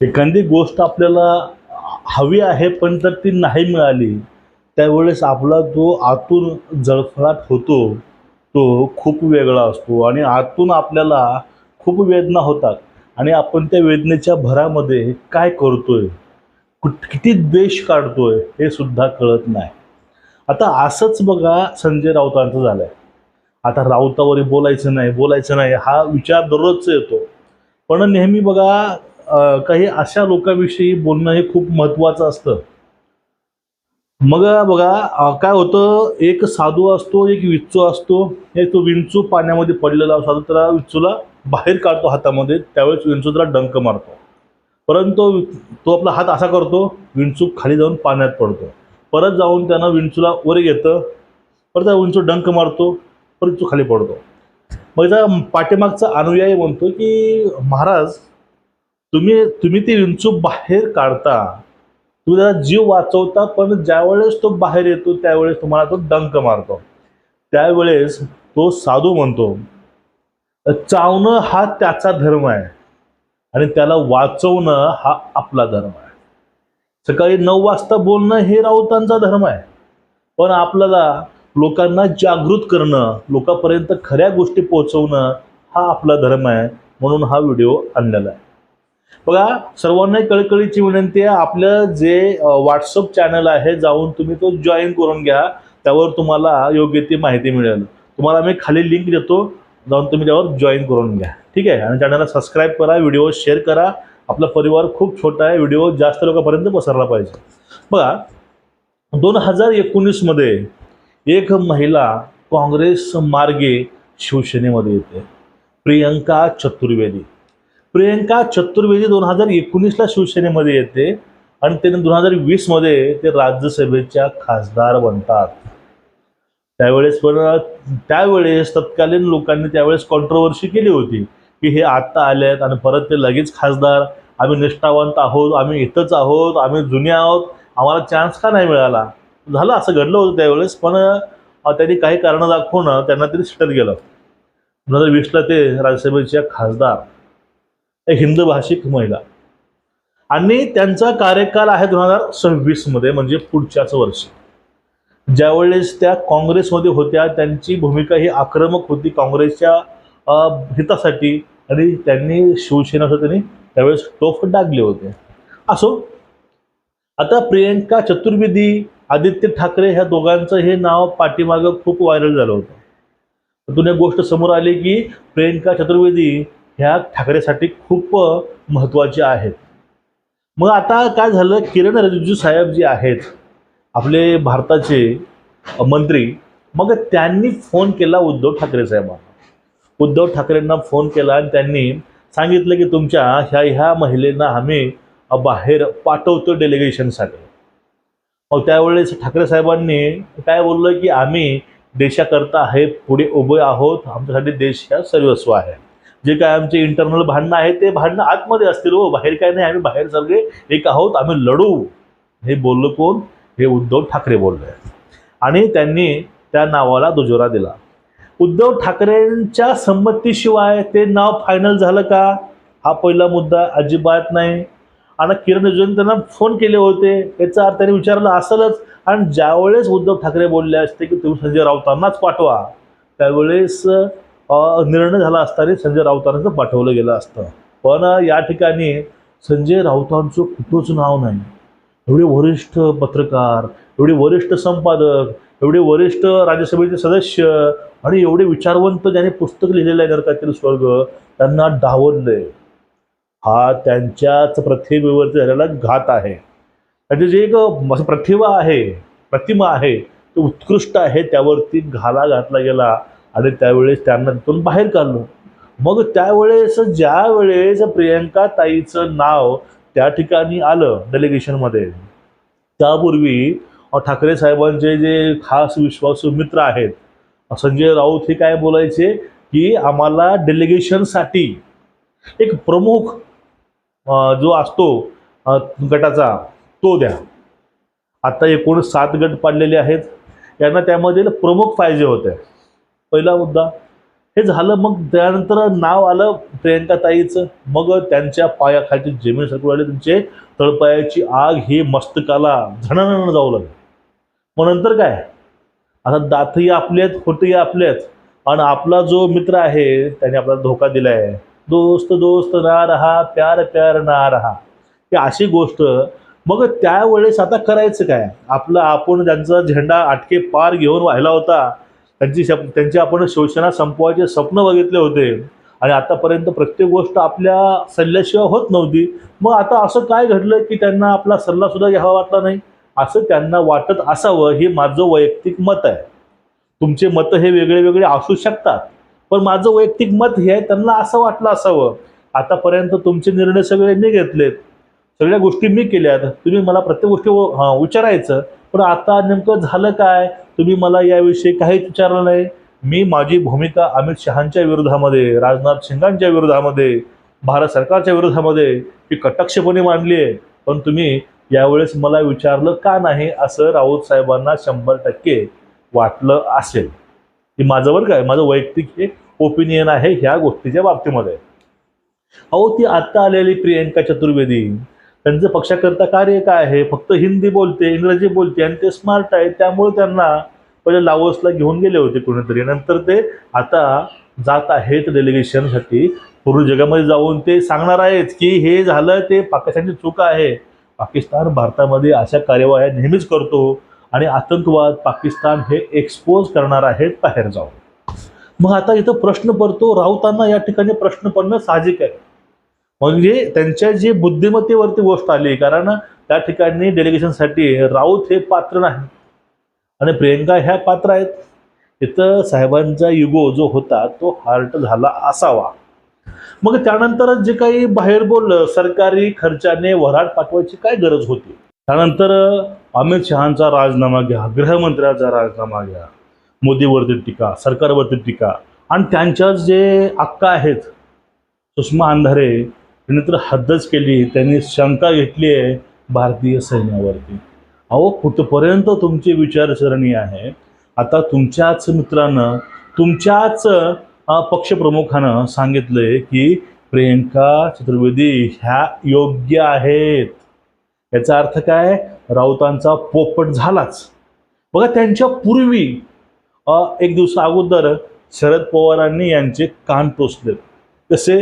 एखादी गोष्ट आपल्याला हवी आहे पण जर ती नाही मिळाली त्यावेळेस आपला जो आतून जळफळाट होतो तो खूप वेगळा असतो. आणि आतून आपल्याला खूप वेदना होतात. आणि आपण त्या वेदनेच्या भरामध्ये काय करतोय? कुठ किती द्वेष काढतोय हे सुद्धा कळत नाही. आता असंच बघा संजय राऊतांचं झालंय. आता राऊतावर बोलायचं नाही बोलायचं नाही हा विचार दररोजचा येतो. पण नेहमी बघा काही अशा लोकांविषयी बोलणं हे खूप महत्त्वाचं असतं. मग बघा काय होतं एक साधू असतो एक विच्चू असतो हे तो विंचू पाण्यामध्ये पडलेला साधू त्याला विंचूला बाहेर काढतो हातामध्ये त्यावेळेस विंचू त्याला डंक मारतो. परंतु तो आपला हात असा करतो विंचू खाली जाऊन पाण्यात पडतो. परत जाऊन त्यानं विंचूला वर घेतं परत त्या विंचू डंक मारतो परत तो खाली पडतो. मग त्या पाठीमागचा अनुयायी म्हणतो की महाराज तुम्ही तुम्ही ती विंचू बाहेर काढता तुम्ही जीव वाचवता पण ज्यावेळेस तो बाहेर येतो त्यावेळेस तुम्हाला तो डंक मारतो. त्यावेळेस तो साधू म्हणतो चावणं हा त्याचा धर्म आहे आणि त्याला वाचवणं हा आपला धर्म आहे. सकाळी नऊ वाजता बोलणं हे राऊतांचा धर्म आहे. पण आपल्याला लोकांना जागृत करणं लोकांपर्यंत खऱ्या गोष्टी पोहोचवणं हा आपला धर्म आहे म्हणून हा व्हिडिओ आणलेला आहे. बघा सर्वांना कळकळीची विनंती आहे आपलं जे व्हॉट्सअप चॅनल आहे जाऊन तुम्ही तो जॉईन करून घ्या. त्यावर तुम्हाला योग्य ती माहिती मिळेल. तुम्हाला मी खाली लिंक देतो जाऊन तुम्ही त्यावर जॉईन करून घ्या. ठीक आहे? आणि चॅनलला सबस्क्राईब करा व्हिडिओ शेअर करा. आपला परिवार खूप छोटा आहे व्हिडिओ जास्त लोकांपर्यंत पसरला पाहिजे. बघा दोन हजार एकोणीसमध्ये एक महिला काँग्रेस मार्गे शिवसेनेमध्ये येते. प्रियंका चतुर्वेदी. प्रियंका चतुर्वेदी दोन हजार एकोणीसला शिवसेनेमध्ये येते आणि त्याने दोन हजार वीसमध्ये ते राज्यसभेच्या खासदार बनतात. त्यावेळेस पण त्यावेळेस तत्कालीन लोकांनी त्यावेळेस कॉन्ट्रोवर्सी केली होती की हे आत्ता आले आहेत आणि परत ते लगेच खासदार. आम्ही निष्ठावंत आहोत आम्ही इथंच आहोत आम्ही जुने आहोत आम्हाला चान्स का नाही मिळाला? झालं असं घडलं होतं त्यावेळेस पण त्यांनी काही कारणं दाखवून त्यांना तरी सिटत गेलं. दोन हजार वीसला ते राज्यसभेच्या खासदार. हिंद भाषिक महिला. आणि त्यांचा कार्यकाल आहे दोन हजार सव्वीसमध्ये म्हणजे पुढच्याच वर्षी. ज्यावेळेस त्या काँग्रेसमध्ये होत्या त्यांची भूमिका ही आक्रमक होती काँग्रेसच्या हितासाठी. आणि त्यांनी शिवसेनेचं त्यांनी त्यावेळेस टोफ डागले होते. असो आता प्रियंका चतुर्वेदी आदित्य ठाकरे ह्या दोघांचं हे नाव पाठीमागं खूप व्हायरल झालं होतं. त्यातून एक गोष्ट समोर आली की प्रियंका चतुर्वेदी ह्या ठाकरेसाठी खूप महत्त्वाच्या आहेत. मग आता काय झालं? किरण रिजिजू साहेब जे आहेत आपले भारताचे मंत्री मग त्यांनी फोन केला उद्धव ठाकरे साहेबांना. उद्धव ठाकरेंना फोन केला आणि त्यांनी सांगितलं की तुमच्या ह्या ह्या महिलेंना आम्ही बाहेर पाठवतो डेलिगेशनसाठी. मग त्यावेळेस ठाकरे साहेबांनी काय बोललं की आम्ही देशाकरता हे पुढे उभे आहोत आमच्यासाठी देश ह्या सर्वस्व आहे. जे काय आमचे इंटरनल भांडणं आहे ते भांडणं आतमध्ये असतील. हो बाहेर काय नाही आम्ही बाहेर सगळे एक आहोत आम्ही लढू. हे बोललं कोण? हे उद्धव ठाकरे बोलले. आणि त्यांनी त्या नावाला दुजोरा दिला. उद्धव ठाकरेंच्या संमतीशिवाय ते नाव फायनल झालं का? हा पहिला मुद्दा अजिबात नाही. आणि किरण रिजिजूंनी त्यांना फोन केले होते. याचा अर्थ त्यांनी विचारलं असेलच. आणि ज्यावेळेस उद्धव ठाकरे बोलले असते की तुम्ही संजय राऊतांनाच पाठवा त्यावेळेस निर्णय झाला असताना संजय राऊतांनाच पाठवलं गेलं असतं. पण या ठिकाणी संजय राऊतांचं कुठंच नाव नाही. एवढे वरिष्ठ पत्रकार एवढे वरिष्ठ संपादक एवढे वरिष्ठ राज्यसभेचे सदस्य आणि एवढे विचारवंत ज्यांनी पुस्तक लिहिलेलं आहे नरकातील स्वर्ग त्यांना डावललंय. हा त्यांच्याच प्रतिमेवरती झालेला घात आहे. त्याचे जे एक प्रतिभा आहे प्रतिमा आहे ते उत्कृष्ट आहे त्यावरती घाला घातला गेला. आणि त्यावेळेस त्यांना तिथून बाहेर काढलं. मग त्यावेळेस ज्या वेळेस प्रियंका ताईचं नाव त्या ठिकाणी आलं डेलिगेशनमध्ये त्यापूर्वी ठाकरे साहेबांचे जे खास विश्वासू मित्र आहेत संजय राऊत हे काय बोलायचे? की आम्हाला डेलिगेशनसाठी एक प्रमुख जो असतो गटाचा तो द्या. आता एकूण सात गट पाडलेले आहेत. यांना त्यामध्ये प्रमुख पाहिजे होते. पहिला मुद्दा. हे झालं मग त्यानंतर नाव आलं प्रियंका ताईचं. मग त्यांच्या पायाखालची जमीन सरकू आली त्यांचे तळपायाची आग ही मस्तकाला झणझण जाऊ लागली. मग नंतर काय? आता दातही आपले आहेत खोटही आपले आहेत. आणि आपला जो मित्र आहे त्याने आपल्याला धोका दिलाय. दोस्त दोस्त ना रहा प्यार प्यार ना रहा ही अशी गोष्ट मग त्यावेळेस आता करायचं काय? आपलं आपण त्यांचा झेंडा आटके पार घेऊन व्हायला होता त्यांची शप त्यांची आपण शिवसेना संपवायचे स्वप्न बघितले होते. आणि आतापर्यंत प्रत्येक गोष्ट आपल्या सल्ल्याशिवाय होत नव्हती. मग आता असं काय घडलं की त्यांना आपला सल्लासुद्धा घ्यावा वाटला नाही? असं त्यांना वाटत असावं हे माझं वैयक्तिक मत आहे. तुमचे मतं हे वेगळे वेगळे असू शकतात. पण माझं वैयक्तिक मत हे आहे त्यांना असं वाटलं असावं. आतापर्यंत तुमचे निर्णय सगळे मी घेतलेत. सगळ्या गोष्टी मी केल्यात. तुम्ही मला प्रत्येक गोष्टी विचारायचं. पण आता नेमकं झालं काय? तुम्ही मला याविषयी काहीच विचारलं नाही. मी माझी भूमिका अमित शहांच्या विरोधामध्ये राजनाथ सिंगांच्या विरोधामध्ये भारत सरकारच्या विरोधामध्ये ही कटाक्षपणे मांडली आहे. पण तुम्ही यावेळेस मला विचारलं का नाही असं राऊत साहेबांना शंभर टक्के वाटलं असेल. हे माझं बरं काय माझं वैयक्तिक हे ओपिनियन आहे ह्या गोष्टीच्या बाबतीमध्ये. अहो ती आत्ता आलेली प्रियंका चतुर्वेदी त्यांचं पक्षाकरता कार्य काय आहे? फक्त हिंदी बोलते इंग्रजी बोलते आणि ते स्मार्ट आहे त्यामुळे त्यांना पहिले लाओसला घेऊन गेले होते कुणीतरी. नंतर ते आता जात आहेत डेलिगेशनसाठी पूर्ण जगामध्ये जाऊन ते सांगणार आहेत की हे झालं ते पाकिस्तानची चूक आहे. पाकिस्तान भारतामध्ये अशा कार्यवाह्या नेहमीच करतो आणि आतंकवाद पाकिस्तान हे एक्सपोज करणार आहेत बाहेर जाऊन. मग आता इथं प्रश्न पडतो राऊतांना या ठिकाणी प्रश्न पडणं साहजिक आहे. म्हणजे त्यांच्या जी बुद्धिमत्तेवरती गोष्ट आली कारण त्या ठिकाणी डेलिगेशनसाठी राऊत हे पात्र नाही. आणि प्रियंका ह्या पात्र आहेत. इथं साहेबांचा युगो जो होता तो हार्ट झाला असावा. मग त्यानंतर जे काही बाहेर बोललं सरकारी खर्चाने वऱ्हाड पाठवायची काय गरज होती? त्यानंतर अमित शहांचा राजीनामा घ्या गृहमंत्र्याचा राजीनामा घ्या मोदीवरती टीका सरकारवरती टीका. आणि त्यांच्या जे अक्का आहेत सुषमा अंधारे त्यांनी तर हद्दच केली. त्यांनी शंका घेतली आहे भारतीय सैन्यावरती. अहो कुठपर्यंत तुमची विचारसरणी आहे? आता तुमच्याच मित्रानं तुमच्याच पक्षप्रमुखानं सांगितलंय की प्रियंका चतुर्वेदी ह्या योग्य आहेत. याचा अर्थ काय? राऊतांचा पोपट झालाच. बघा त्यांच्या पूर्वी एक दिवस अगोदर शरद पवारांनी यांचे कान टोचले कसे?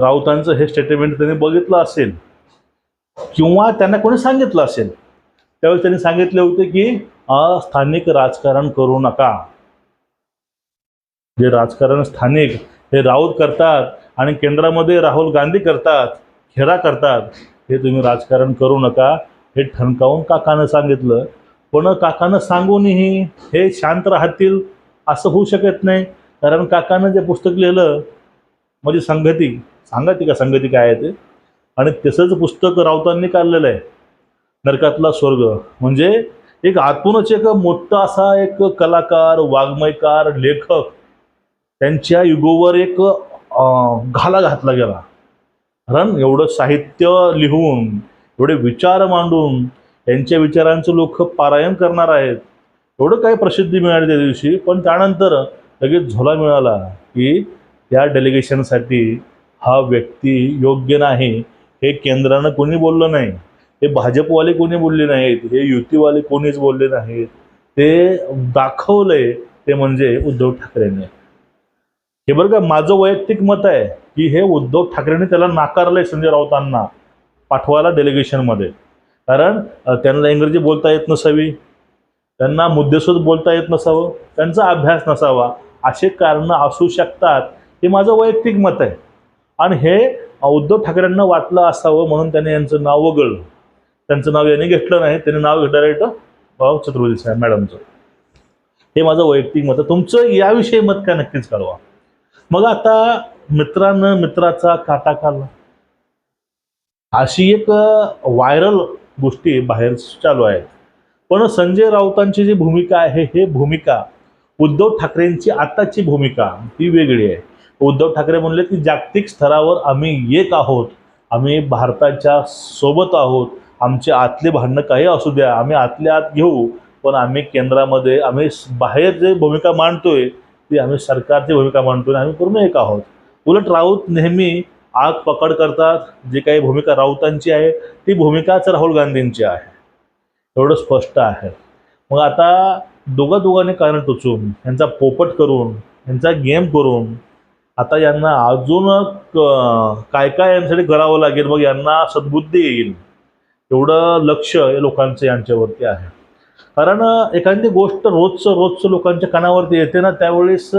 राऊतांचं हे स्टेटमेंट त्यांनी बघितलं असेल किंवा त्यांना कोणी सांगितलं असेल त्यावेळी त्यांनी सांगितले होते की स्थानिक राजकारण करू नका. जे राजकारण स्थानिक हे राऊत करतात आणि केंद्रामध्ये राहुल गांधी करतात खेडा करतात हे तुम्ही राजकारण करू नका हे ठणकावून काकानं सांगितलं. पण काकानं सांगूनही हे शांत राहतील असं होऊ शकत नाही. कारण काकानं जे पुस्तक लिहिलं म्हणजे संगती सांगती का संगती काय आहे ते? आणि तसंच पुस्तक राऊतांनी काढलेलं आहे. नरकातला स्वर्ग. म्हणजे एक आतूनच एक मोठा असा एक कलाकार वाङ्मयकार लेखक त्यांच्या युगोवर एक घाला घातला गेला. कारण एवढं साहित्य लिहून एवढे विचार मांडून त्यांच्या विचारांचं लोक पारायण करणार आहेत. एवढं काही प्रसिद्धी मिळाली त्या दिवशी. पण त्यानंतर लगेच झोला मिळाला की त्या डेलिगेशनसाठी हा व्यक्ती योग्य नाही हे केंद्रानं कोणी बोललं नाही हे भाजपवाले कोणी बोलले नाहीत हे युतीवाले कोणीच बोलले नाहीत ते दाखवलंय ते म्हणजे उद्धव ठाकरेने. हे बरं का माझं वैयक्तिक मत आहे की हे उद्धव ठाकरेंनी त्याला नाकारलंय संजय राऊतांना पाठवायला डेलिगेशनमध्ये कारण त्यांना इंग्रजी बोलता येत नसावी त्यांना मुद्देसूद बोलता येत नसावं त्यांचा अभ्यास नसावा असे कारणं असू शकतात हे माझं वैयक्तिक मत आहे. आणि हे उद्धव ठाकरेंना वाटलं असावं म्हणून त्याने यांचं नाव वगळलं. त्यांचं नाव याने घेतलं नाही त्याने नाव डायरेक्ट भाऊ चतुर्वेदी साहेब मॅडमचं. हे माझं वैयक्तिक मत तुमचं याविषयी मत काय नक्कीच कळवा. मग आता मित्रानं मित्राचा काटा काढला. अशी एक व्हायरल गोष्टी बाहेर चालू आहेत. पण संजय राऊतांची जी भूमिका आहे हे भूमिका उद्धव ठाकरेंची आताची भूमिका ती वेगळी आहे. उद्धव ठाकरे म्हणले की जागतिक स्तरावर आम्ही एक आहोत. आम्ही भारताच्या सोबत आहोत. आमचे आतले भांडणं काही असू द्या आम्ही आतल्या आत घेऊ. पण आम्ही केंद्रामध्ये आम्ही बाहेर जे भूमिका मांडतोय ती आम्ही सरकारची भूमिका मांडतो आम्ही पूर्ण एक आहोत. उलट राऊत नेहमी आग पकड करतात. जी काही भूमिका राऊतांची आहे ती भूमिकाच राहुल गांधींची आहे. एवढं स्पष्ट आहे. मग आता दोघा दोघांनी कारण टोचून यांचा पोपट करून यांचा गेम करून आता यांना अजून क- काय काय यांच्यासाठी करावं लागेल मग यांना सद्बुद्धी येईल. एवढं लक्ष लोकांचं यांच्यावरती आहे. कारण एखादी गोष्ट रोजचं रोजचं लोकांच्या कानावरती येते ना त्यावेळेस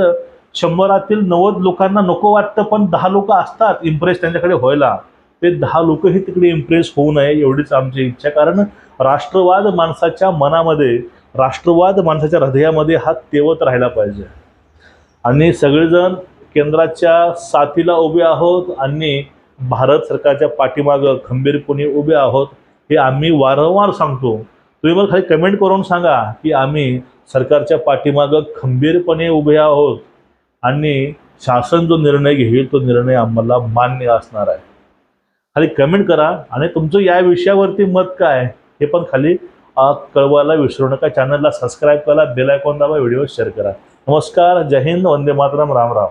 शंभरातील नव्वद लोकांना नको वाटतं पण दहा लोक असतात इम्प्रेस त्यांच्याकडे व्हायला. ते दहा लोकही तिकडे इम्प्रेस होऊ नये एवढीच आमची इच्छा. कारण राष्ट्रवाद माणसाच्या मनामध्ये राष्ट्रवाद माणसाच्या हृदयामध्ये हा तेवत राहायला पाहिजे. आणि सगळेजण केंद्राच्या साथीला उभे आहोत आणि भारत सरकारच्या पाठीमागं खंबीरपणे उभे आहोत हे आम्ही वारंवार सांगतो. तुम्ही मला खाली कमेंट करून सांगा की आम्ही सरकारच्या पाठीमागं खंबीरपणे उभे आहोत आणि शासन जो निर्णय घेईल तो निर्णय आम्हाला मान्य असणार आहे. खाली कमेंट करा आणि तुमचं या विषयावरती मत काय हे पण खाली कळवायला विसरू नका. चॅनलला सबस्क्राईब करा बेल आयकॉन दाबा व्हिडिओ शेअर करा. नमस्कार. जय हिंद. वंदे मातरम. राम राम.